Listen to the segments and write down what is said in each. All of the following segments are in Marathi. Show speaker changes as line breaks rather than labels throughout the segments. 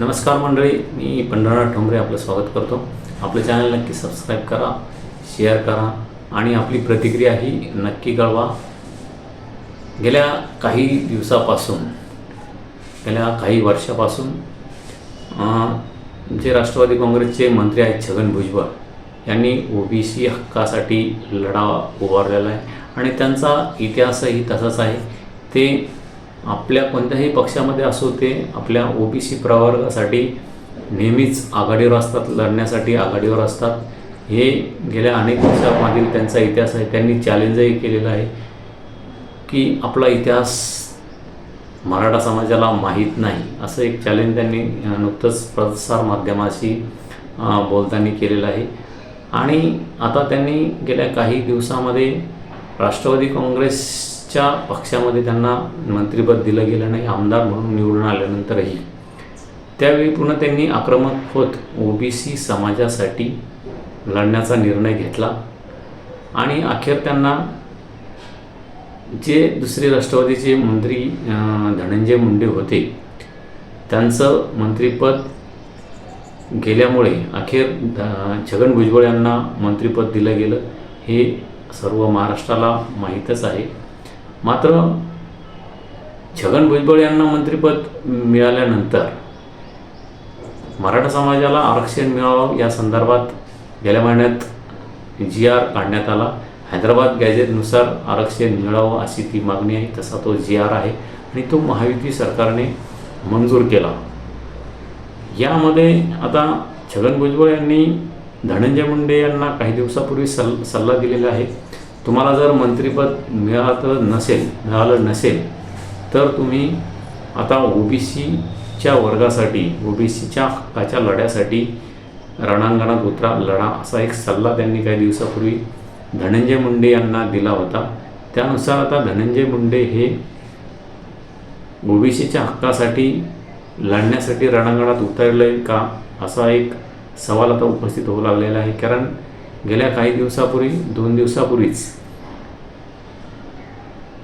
नमस्कार मंडळी मी पंढरनाथ ठोंबरे आपलं स्वागत करतो. आपलं चॅनल नक्की सबस्क्राईब करा शेअर करा आणि आपली प्रतिक्रिया ही नक्की कळवा. गेल्या काही दिवसापासून गेल्या काही वर्षापासून जे राष्ट्रवादी काँग्रेसचे मंत्री आहेत छगन भुजबळ यांनी ओबीसी हक्कासाठी लढा उभारलेला आहे. आणि त्यांचा इतिहासही तसाच आहे. ते आपल्या कोणत्याही पक्षामध्ये असो ते आपल्या ओबीसी प्रवर्गासाठी नेहमीच आघाडीवर असतात लढण्यासाठी आघाडीवर असतात. हे गेल्या अनेक वर्षामागील त्यांचा इतिहास आहे. त्यांनी चॅलेंजही केलेलं आहे की आपला इतिहास मराठा समाजाला माहीत नाही असं एक चॅलेंज त्यांनी नुकतंच प्रसार माध्यमाशी बोलताना केलेलं आहे. आणि आता त्यांनी गेल्या काही दिवसामध्ये राष्ट्रवादी काँग्रेस काँग्रेसच्या पक्षामध्ये त्यांना मंत्रिपद दिलं गेलं नाही आमदार म्हणून निवडून आल्यानंतरही. त्यावेळी पुन्हा त्यांनी आक्रमक होत ओबीसी समाजासाठी लढण्याचा निर्णय घेतला. आणि अखेर त्यांना जे दुसरे राष्ट्रवादीचे मंत्री धनंजय मुंडे होते त्यांचं मंत्रिपद गेल्यामुळे अखेर छगन भुजबळ यांना मंत्रिपद दिलं गेलं. हे सर्व महाराष्ट्राला माहीतच आहे. मात्र छगन भुजबळ यांना मंत्रिपद मिळाल्यानंतर मराठा समाजाला आरक्षण मिळावं या संदर्भात गेल्या महिन्यात जी आर काढण्यात आला. हैदराबाद गॅजेटनुसार आरक्षण मिळावं अशी ती मागणी आहे. तसा तो जी आर आहे आणि तो महायुती सरकारने मंजूर केला. यामध्ये आता छगन भुजबळ यांनी धनंजय मुंडे यांना काही दिवसापूर्वी सल सल्ला दिलेला आहे. तुम्हाला जर मंत्रिपद मिळालं नसेल मिळालं नसेल तर तुम्ही आता ओबीसीच्या वर्गासाठी ओबीसीच्या हक्काच्या लढ्यासाठी रणांगणात उतरा लढा असा एक सल्ला त्यांनी काही दिवसापूर्वी धनंजय मुंडे यांना दिला होता. त्यानुसार आता धनंजय मुंडे हे ओबीसीच्या हक्कासाठी लढण्यासाठी रणांगणात उतरले का असा एक सवाल आता उपस्थित होऊ लागलेला आहे. कारण गेल्या काही दिवसापूर्वी दोन दिवसापूर्वीच.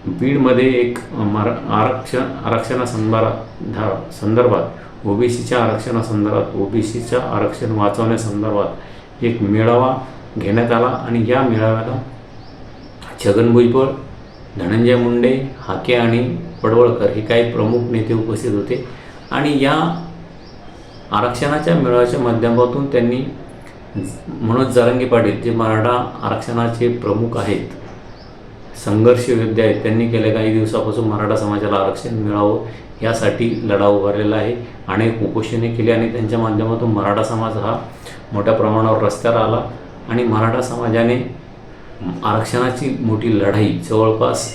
बीडमध्ये एक मरा आरक्षण आरक्षणासंदर्भा संदर्भात ओबीसीच्या आरक्षणासंदर्भात ओबीसीच्या आरक्षण वाचवण्यासंदर्भात एक मेळावा घेण्यात आला आणि या मेळाव्याला छगन भुजबळ धनंजय मुंडे हाके आणि पडवळकर हे काही प्रमुख नेते उपस्थित होते. आणि या आरक्षणाच्या मेळाव्याच्या माध्यमातून त्यांनी मनोज जारंगी पाटील जे मराठा आरक्षणाचे प्रमुख आहेत संघर्ष योद्धे आहेत त्यांनी गेल्या काही दिवसापासून मराठा समाजाला आरक्षण मिळावं यासाठी लढा उभारलेला आहे. अनेक उपोषणे केली आणि त्यांच्या माध्यमातून मराठा समाज हा मोठ्या प्रमाणावर रस्त्यावर आला आणि मराठा समाजाने आरक्षणाची मोठी लढाई जवळपास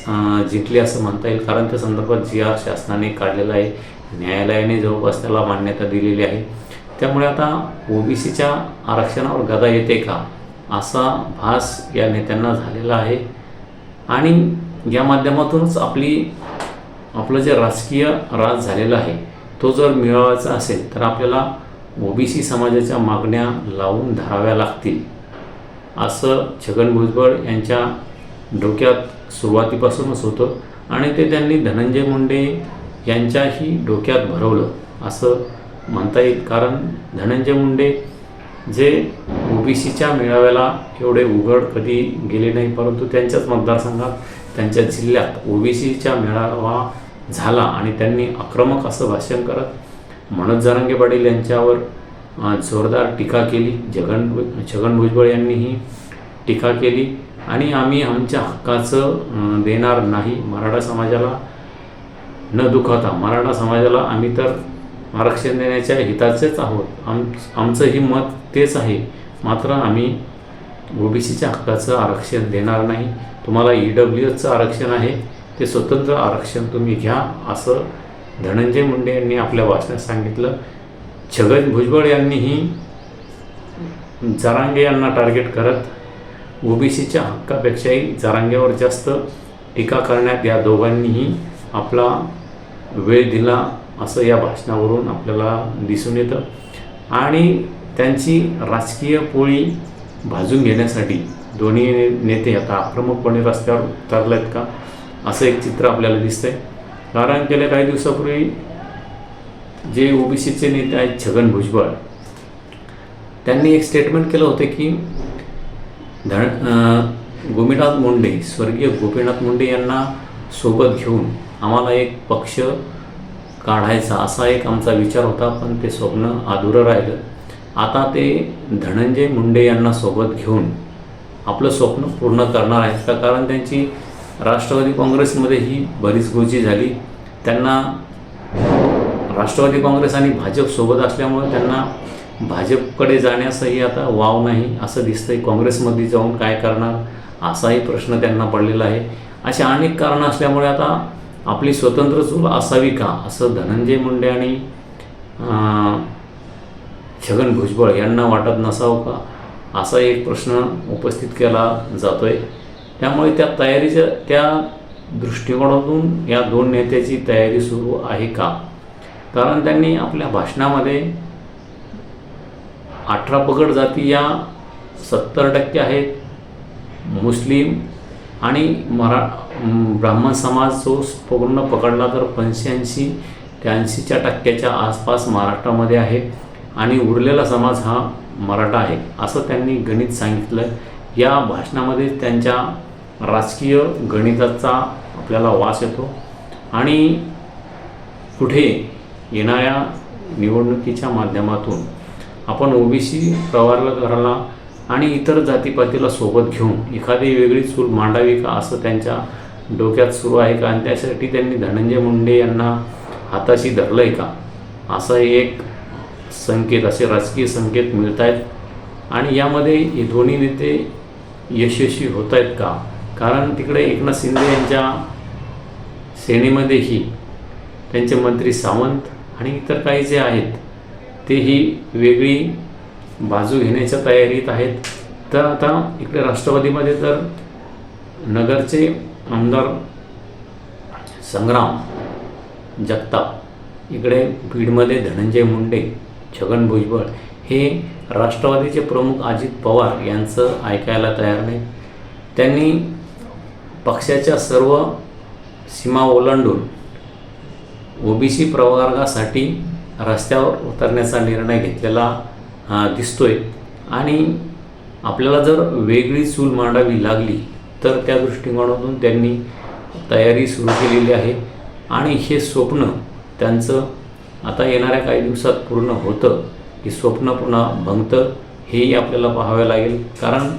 जिंकली असं म्हणता येईल. कारण त्या संदर्भात जी आर शासनाने काढलेला आहे. न्यायालयाने जवळपास त्याला मान्यता दिलेली आहे. त्यामुळे आता ओबीसीच्या आरक्षणावर गदा येते का? असा भास या नेत्यांना झालेला आहे. आणि या माध्यमातूनच आपली आपलं जे राजकीय राज झालेला आहे तो जर मिळवायचा असेल तर आपल्याला ओबीसी समाजाच्या मागण्या लावून धराव्या लागतील. असं छगन भुजबळ यांच्या डोक्यात सुरुवातीपासूनच होतं. आणि ते त्यांनी धनंजय मुंडे यांच्याही डोक्यात भरवलं असं म्हणता येईल. कारण धनंजय मुंडे जे ओबीसीच्या मेळाव्याला एवढे उघड कधी गेले नाही परंतु त्यांच्याच मतदारसंघात त्यांच्या जिल्ह्यात ओबीसीच्या मेळावा झाला आणि त्यांनी आक्रमक असं भाषण करत मनोज जरांगे पाटील यांच्यावर जोरदार टीका केली. जगन छगन भुजबळ यांनीही टीका केली. आणि आम्ही आमच्या हक्काचं देणार नाही. मराठा समाजाला न दुखावता मराठा समाजाला आम्ही तर आरक्षण देण्याच्या हिताचेच आहोत. आम आमचंही मत तेच आहे. मात्र आम्ही ओबीसीच्या हक्काचं आरक्षण देणार नाही. तुम्हाला ई डब्ल्यू एसचं आरक्षण आहे. ते स्वतंत्र आरक्षण तुम्ही घ्या असं धनंजय मुंडे यांनी आपल्या भाषणात सांगितलं. छगन भुजबळ यांनीही जरांगे यांना टार्गेट करत ओबीसीच्या हक्कापेक्षाही जरांगेवर जास्त टीका करण्यात या दोघांनीही आपला वेळ दिला. असं या भाषणावरून आपल्याला दिसून येतं. आणि त्यांची राजकीय पोळी भाजून घेण्यासाठी दोन्ही नेते आता आक्रमकपणे रस्त्यावर उतरलेत का असं एक चित्र आपल्याला दिसतंय. कारण गेल्या काही दिवसापूर्वी जे ओबीसीचे नेते आहेत छगन भुजबळ त्यांनी एक स्टेटमेंट केलं होतं की धन गोपीनाथ मुंडे स्वर्गीय गोपीनाथ मुंडे यांना सोबत घेऊन आम्हाला एक पक्ष काढायचा असा एक आमचा विचार होता पण ते स्वप्न अधुरं राहिलं. आता ते धनंजय मुंडे यांना सोबत घेऊन आपलं स्वप्न पूर्ण करणार आहेत का? कारण त्यांची राष्ट्रवादी काँग्रेसमध्ये ही बरीच गोजी झाली. त्यांना राष्ट्रवादी काँग्रेस आणि भाजप सोबत असल्यामुळे त्यांना भाजपकडे जाण्यासही आता वाव नाही असं दिसतंय. काँग्रेसमध्ये जाऊन काय करणार असाही प्रश्न त्यांना पडलेला आहे. अशा अनेक कारणं असल्यामुळे आता आपली स्वतंत्र चूल असावी का? असं धनंजय मुंडे आणि छगन भुजबळ यांना वाटत नसावं का? असा एक प्रश्न उपस्थित केला जातो आहे त्यामुळे त्या तयारीच्या त्या दृष्टिकोनातून या दोन नेत्याची तयारी सुरू आहे का? कारण त्यांनी आपल्या भाषणामध्ये अठरा पगड जाती या सत्तर टक्के आहेत. मुस्लिम आणि मरा ब्राह्मण समाज जो पूर्ण पकडला तर पंच्याऐंशी त्र्याऐंशीच्या टक्क्याच्या आसपास महाराष्ट्रामध्ये आहे आणि उरलेला समाज हा मराठा आहे असं त्यांनी गणित सांगितलं. या भाषणामध्ये त्यांच्या राजकीय गणिताचा आपल्याला वास येतो. आणि पुढे येणाऱ्या निवडणुकीच्या माध्यमातून आपण ओबीसी प्रवर्गाला आणि इतर जातीपातीला सोबत घेऊन एखादी वेगळी चूल मांडावी का असं त्यांच्या डोक्यात सुरू आहे का? आणि त्यासाठी त्यांनी धनंजय मुंडे यांना हाताशी धरलं आहे का? असा एक संकेत असे राजकीय संकेत मिळत आहेत आणि यामध्ये हे दोन्ही नेते यशस्वी होत आहेत का? कारण तिकडे एकनाथ शिंदे यांच्या श्रेणीमध्येही त्यांचे मंत्री सावंत आणि इतर काही जे आहेत तेही वेगळी बाजू घेण्याच्या तयारीत आहेत. तर आता इकडे राष्ट्रवादीमध्ये तर नगरचे आमदार संग्राम जगताप इकडे बीडमध्ये धनंजय मुंडे छगन भुजबळ हे राष्ट्रवादीचे प्रमुख अजित पवार यांचं ऐकायला तयार नाही. त्यांनी पक्षाच्या सर्व सीमा ओलांडून ओबीसी प्रवर्गासाठी रस्त्यावर उतरण्याचा निर्णय घेतलेला दिसतोय. आणि आपल्याला जर वेगळी चूल मांडावी लागली तर त्या दृष्टिकोनातून त्यांनी तयारी सुरू केलेली आहे. आणि हे स्वप्न त्यांचं आता येणाऱ्या काही दिवसात पूर्ण होतं. की स्वप्न पुन्हा भंगतं हेही आपल्याला पाहावे लागेल. कारण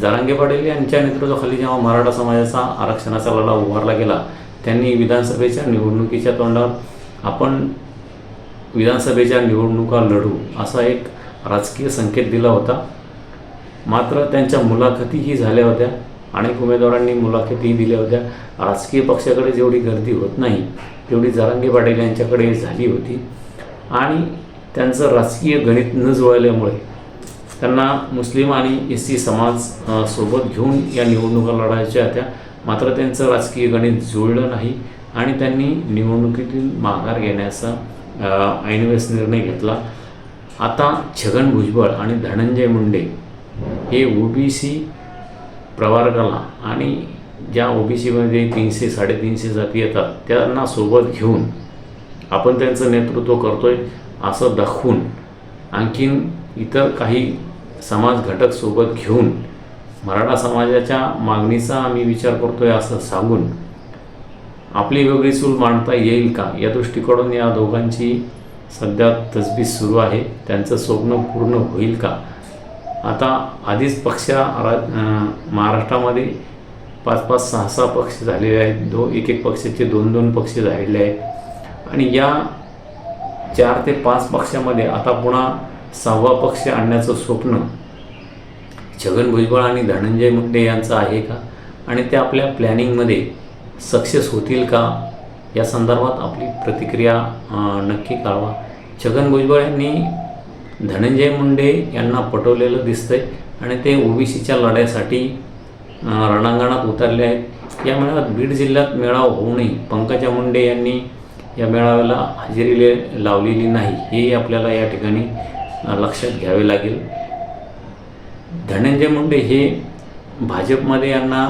जारांगे पाटील यांच्या नेतृत्वाखाली जेव्हा मराठा समाजाचा आरक्षणाचा लढा उभारला गेला त्यांनी विधानसभेच्या निवडणुकीच्या तोंडावर आपण विधानसभेच्या निवडणुका लढू असा एक राजकीय संकेत दिला होता. मात्र त्यांच्या मुलाखतीही झाल्या होत्या. अनेक उमेदवारांनी मुलाखतीही दिल्या होत्या. राजकीय पक्षाकडे जेवढी गर्दी होत नाही तेवढी जारंगी पाटील यांच्याकडे झाली होती. आणि त्यांचं राजकीय गणित न जुळल्यामुळे त्यांना मुस्लिम आणि एस सी समाज सोबत घेऊन या निवडणुका लढायच्या होत्या. मात्र त्यांचं राजकीय गणित जुळलं नाही आणि त्यांनी निवडणुकीतील माघार घेण्याचा ऐनवेळेस निर्णय घेतला. आता छगन भुजबळ आणि धनंजय मुंडे हे ओ बी सी प्रवर्गाला आणि ज्या ओ बी सीमध्ये तीनशे साडेतीनशे जाती येतात त्यांना सोबत घेऊन आपण त्यांचं नेतृत्व करतो आहे असं दाखवून आणखीन इतर काही समाज घटक सोबत घेऊन मराठा समाजाच्या मागणीचा आम्ही विचार करतो आहे असं सांगून आपली वेगळी चूल मांडता येईल का? या दृष्टीकडून या दोघांची सध्या तजबीज सुरू आहे. त्यांचं स्वप्न पूर्ण होईल का? आता आधीच पक्ष रा महाराष्ट्रामध्ये पाच पाच सहा सहा पक्ष झालेले आहेत. दो एक एक पक्षाचे दोन दोन पक्ष झालेले आहेत. आणि या चार ते पाच पक्षामध्ये आता पुन्हा सहावा पक्ष आणण्याचं स्वप्न छगन भुजबळ आणि धनंजय मुंडे यांचं आहे का? आणि ते आपल्या प्लॅनिंगमध्ये सक्सेस होतील का? या संदर्भात आपली प्रतिक्रिया नक्की कळवा छगन भुजबळ यांनी धनंजय मुंडे यांना पटवलेलं दिसतंय आणि ते ओबीसीच्या लढ्यासाठी रणांगणात उतरले आहेत. या मेळाव्यात बीड जिल्ह्यात मेळावा होऊनही पंकजा मुंडे यांनी या मेळाव्याला हजेरी लावलेली नाही. हेही आपल्याला या ठिकाणी लक्षात घ्यावे लागेल. धनंजय मुंडे हे भाजपमध्ये यांना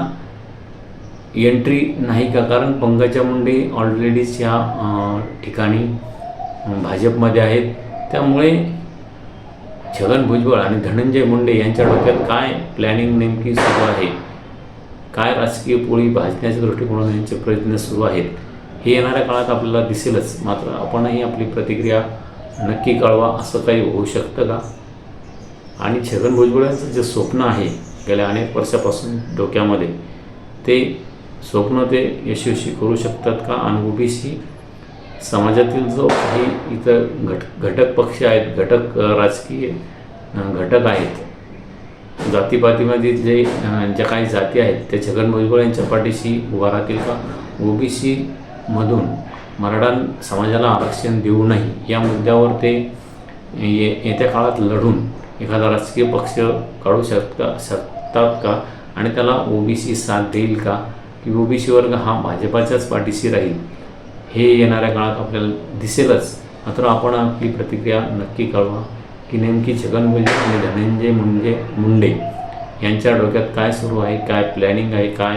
एंट्री नाही का? कारण पंकजा मुंडे ऑलरेडीच या ठिकाणी भाजपमध्ये आहेत. त्यामुळे छगन भुजबळ आणि धनंजय मुंडे यांच्या डोक्यात काय प्लॅनिंग नेमकी सुरू आहे? काय राजकीय पोळी भाजण्याच्या दृष्टिकोनाने यांचे प्रयत्न सुरू आहेत? हे येणाऱ्या काळात आपल्याला दिसेलच. मात्र आपणही आपली प्रतिक्रिया नक्की कळवा असं काही होऊ शकतं का? आणि छगन भुजबळ यांचं जे स्वप्न आहे गेल्या अनेक वर्षापासून डोक्यामध्ये ते स्वप्न ते यशस्वी करू शकतात का? आणि ओबीसी समाजातील जो काही इतर घट घटक पक्ष आहेत घटक राजकीय घटक आहेत जातीपातीमध्ये जे ज्या काही जाती आहेत त्या छगन भुजबळ यांच्या पाठीशी उभा राहतील का? ओबीसीमधून मराठा समाजाला आरक्षण देऊ नाही या मुद्द्यावर ते ये येत्या काळात लढून एखादा राजकीय पक्ष काढू शकता शकतात का? आणि त्याला ओबीसी साथ देईल का? की ओबीसी वर्ग हा भाजपाच्याच पाठीशी राहील हे येणाऱ्या काळात आपल्याला दिसेलच. मात्र आपण आपली प्रतिक्रिया नक्की कळवा की नेमकी छगन भुजबळ आणि धनंजय मुंडे मुंडे यांच्या डोक्यात काय सुरू आहे काय प्लॅनिंग आहे काय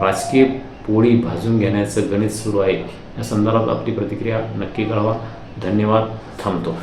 राजकीय पोळी भाजून घेण्याचं गणित सुरू आहे या संदर्भात आपली प्रतिक्रिया नक्की कळवा. धन्यवाद. थांबतो.